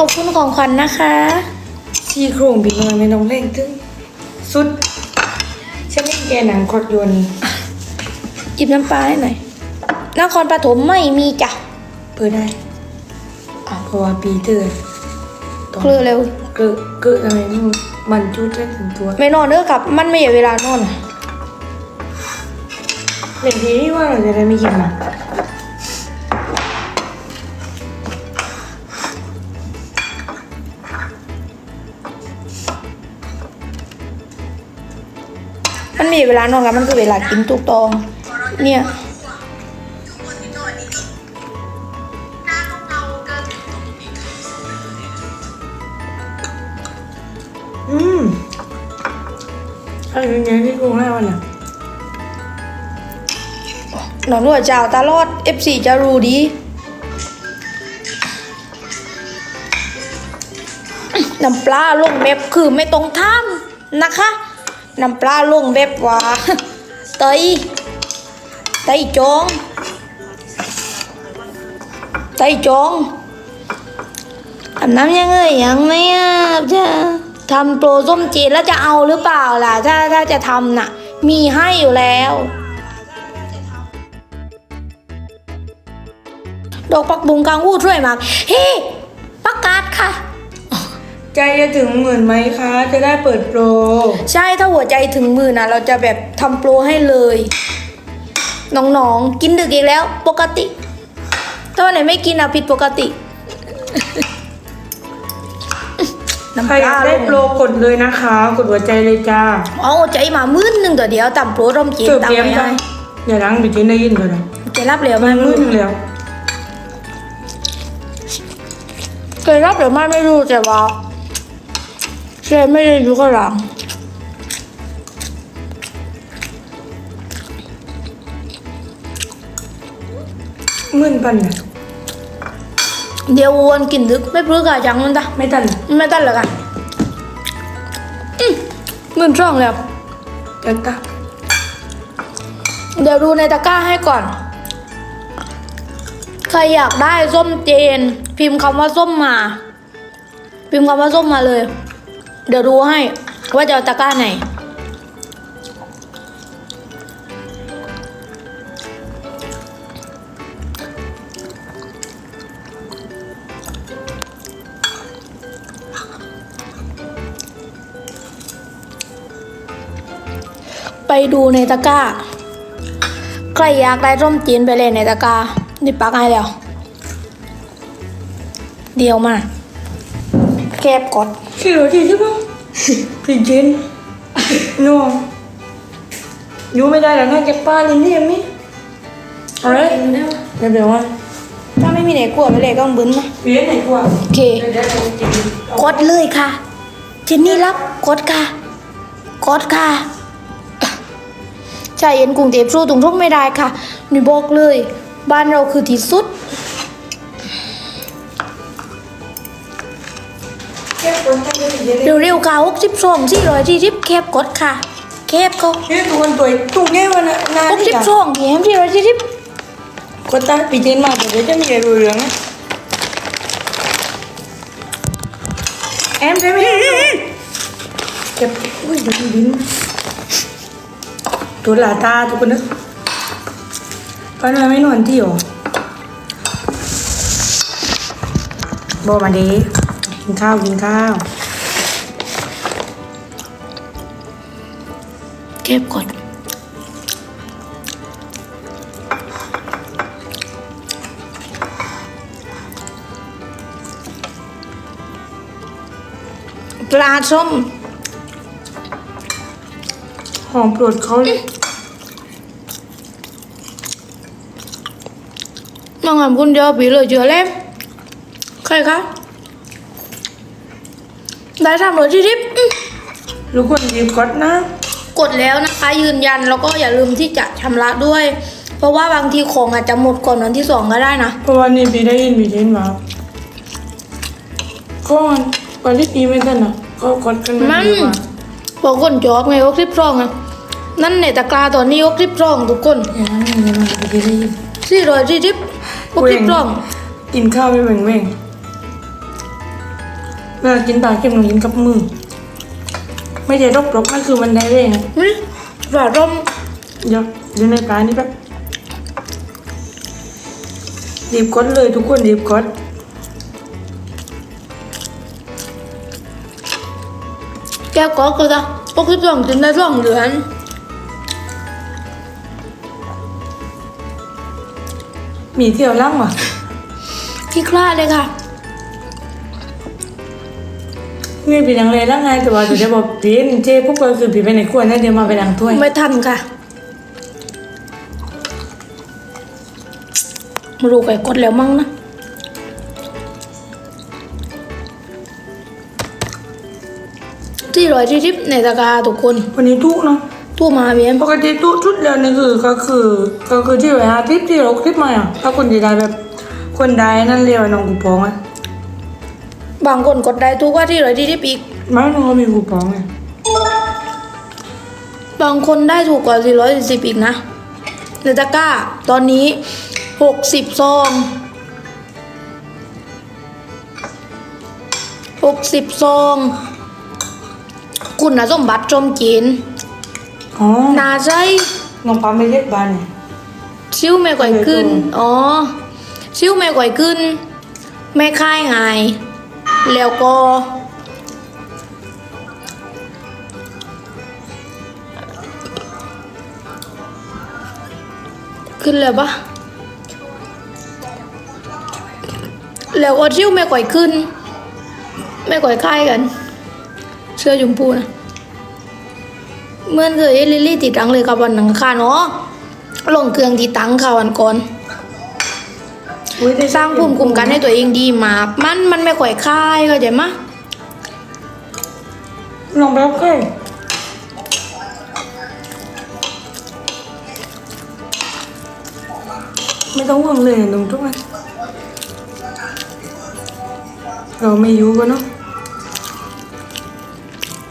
อบคุณของขวัญนะคะซี่โครงพี่น้อยไม่ต้องเร่งตึ้งสุดฉันนี่แกหนังคดยนต์หยิบน้ำปลาให้หน่อยนครปฐมไม่มีจ้ะเปิดได้อะเพราะว่าปีเตอร์ตอนเคลือเร็วเกิดเกิดอะไรไม่รู้มันจุดได้ถึงตัว ไม่นอนเด้อกับ มันไม่ใช่เวลานอนเล่นทีนี่ว่าเราจะได้ไม่กินมัน มันไม่ใช่เวลานอนกับมันคือเวลากินตุกตอง เนี่ยอืมอะไรอย่างเงี้ยที่โครงหน้ามันอะหนอนหัวเจ้าตลอด F4 จะรู้ดีน้ำปลาลงเว็บคือไม่ตรงท่ามนะคะ น้ำปลาลงเว็บว่าเตยเตยจงเตยจงอาบน้ำยังไงยังไม่อาบจะทำโปรส้มจีนแล้วจะเอาหรือเปล่าล่ะ ถ้าถ้าจะทำน่ะ มีให้อยู่แล้วดอกปักบุงกลางวูดช่วยมากเฮ้ประกาศค่ะ ใจจะถึงหมื่นไหมคะ จะได้เปิดโปร ใช่ถ้าหัวใจถึงหมื่นนะเราจะแบบทำโปรให้เลย น้องๆ กินดึกอีกแล้ว ปกติ ถ้าวันไหนไม่กินอะผิดปกติน้ำใครปอยาลากได้โปรกดเลยนะคะ กดหัวใจเลยจ้าเอาใจมามื่นหนึ่งตัวเดียวตำโปรร่มจีนเสิร์ฟตำเตรียมไม่จ้าให้อย่าล้างไปกินได้ยินก่อนนะใจรับเหลวมัมานมืมื่ดนแล้วเคยรับเหลวมาไม่รู้แต่ว่า เชไม่ได้อยู่ข้างหลังมืดปันน่ะเดี๋ยววนกินดึกไม่ปลื้กอะจังมันตะไม่ตันไม่ตันเลยกันอืมมื่นช่องแล้วจันตาเดี๋ยวดูในตะกร้าให้ก่อน ใครอยากได้ส้มเจน พิมพ์คำว่าส้มมา พิมพ์คำว่าส้มมาเลย เดี๋ยวดูให้ว่าจะเอาตะกร้าไหน ไปดูในตะกร้า ใครอยากได้ร่มจีนไปเลยในตะกร้านี่ปักให้แล้ว เดียวมา แคบกดขี่รถที่ใช่ปะพี่เจนนัวอยู่ไม่ได้แล้วนะแกป้าลินนี่ยังไม่เอาเลยเดี๋ยวเดี๋ยวว่าถ้าไม่มีไหนกลัวไปเลยก็บึ้นนะเปลี่ยนไหนกว่าโอเคเดี๋ยวเดี๋ยวเดี๋ยวจริงกดเลยค่ะเจนนี่รับกดค่ะกดค่ะชายเย็นกรุงเทพสู้ตรงทุกไม่ได้ค่ะนี่บอกเลย บ้านเราคือที่สุด เลยเดี๋ยวเดี๋ยวเร็วๆค่ะหกสิบสองสี่ร้อยสี่สิบแคบกดค่ะ แคบเขาเฮ้ยตัวคนตัวตุ้งแก้วนะนานหกสินี่บจ้ะสองแถมสี่ร้อยสี่สิบคนตาพี่เจนมาเดี๋ยวจะมีอะไรรู้เรื่องนะแอมใช่ไหมเก็บอุ้ยเดี๋ยวมันบินตัวหลาตาทุกคนนะป้าน้อยไม่นอนที่หรอบอกมาดีกินข้าวกินข้าว แคบกดปลาส้มหอมโปรดเขาเลยน้องหามคุณเดียวปีเลยเจอแล้วใครคะได้ทำรถที่ทิปทุกคนหยิบกดนะ กดแล้วนะคะ ยืนยันแล้วก็อย่าลืมที่จะชำระด้วย เพราะว่าบางทีของอาจจะหมดก่อนวันที่สองก็ได้นะ เพราะว่านี่พี่ได้ยินพี่เจนมาก็วันที่ปีไม่ทันอะก็กดกันมันดีกว่าบอกคนจอบไงอกทิปซองอะนั่นในตะกร้าตอนนี้อกทิปซองทุกคนอย่างนั้นอย่างนั้นพี่ได้ยินสี่ร้อยที่ทิปอกทิปซองกินข้าวไม่แบ่งแบ่งเวลากินปลาเค็มต้องกินกับมือ ไม่ใช่รบรบนั่นคือมันได้เลยนะนี่ฝาร่มเดี๋ยวอยู่ในปลานี่แป๊บรีบกดเลยทุกคนรีบกดแกก็คือจะปกติสองกินได้สองเดือนมีเที่ยวล่างว่ะที่คลาดเลยค่ะ มีปีนังเลยล่างไงแต่ว่าเดี๋ยวจะบอกปีนเจ๊พวกเราคือปีไปในครัวนะเดี๋ยวมาไปล้างถ้วยไม่ทันค่ะไม่รู้ใครกดแล้วมั้งนะที่ร้อยที่ทิปในตะกร้าทุกคนวันนี้ทุกเนาะตู้มาเบียนปกติทุกชุดเดียวนี่คือก็คือก็คือที่ไว้หาทิปที่เราทิปมาอะถ้าคนที่ได้แบบคนใดนั่นเรียกว่าน้องกูปองอะ บางคนกดได้ทุกว่าที่ร้อยที่ทิปอีกไม่น้องก็มีกูปองไงบางคนได้ถูกกว่า 440 อีกนะในตะกร้า ตอนนี้ 60 ซอง 60 ซอง คุณสมบัติจมจีนอ๋อนาใจน้องปั๊มไปเย็ดบ้านเนี่ยชิวไม่ก่อยขึ้น อ๋อ ชิวไม่ก่อยขึ้นไม่ค่ายไงาย แล้วก็ ขึ้นแล้วปะแล้วก็ชิวไม่ก่อยขึ้นไม่ก่อยค่ายกัน เสื้อชมพูนะเมื่อเคยลิลี่ติดตังเลยกับวันหนังคาเนาะลงเครื่องที่ตังค่ะวันก่อน สร้างภูมิคุ้มกันให้ตัวเองดีมาก มันมันไม่ค่อยคายก็ใจมะลองแบบใกล้ไม่ต้องห่วงเลยน้องทุกคนเราไม่อยู่กันเนาะ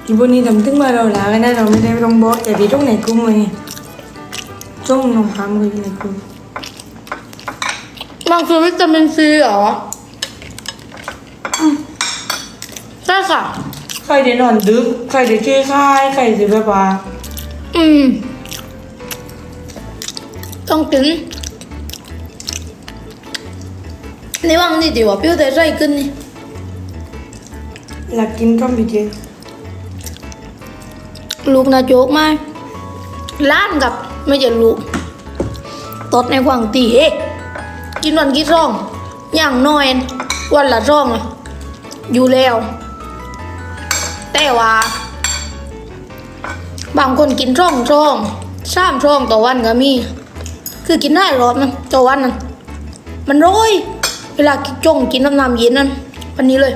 อีพวกนี้ทำถึงมาเราลากันนะเราไม่ได้ต้องบอกแต่พี่ต้องไหนกลุ่มเลยจ้องน้องพามกันอยู่ในกลุ่ มมันคือวิตามินซีเหรออืมใช่ค่ะ ใครได้นอนดึก ใครได้ขี้ค่าย ใครได้แบบว่าอืม ต้องกินนี่ว่างนี่ดีว่าเปรี้ยวแต่ไรขึ้นนี่อยากกินก็มีเจลู กินวันกินวันกี่ร่อง อย่างน้อยวันละร่อง อยู่แล้ว แต่ว่า บางคนกินร่องร่องสามร่องต่อวันก็มี คือกินได้รอบนะต่อวันนั้นมันร้อย เวลาจงกินน้ำน้ำเย็นนั้นวันนี้เลย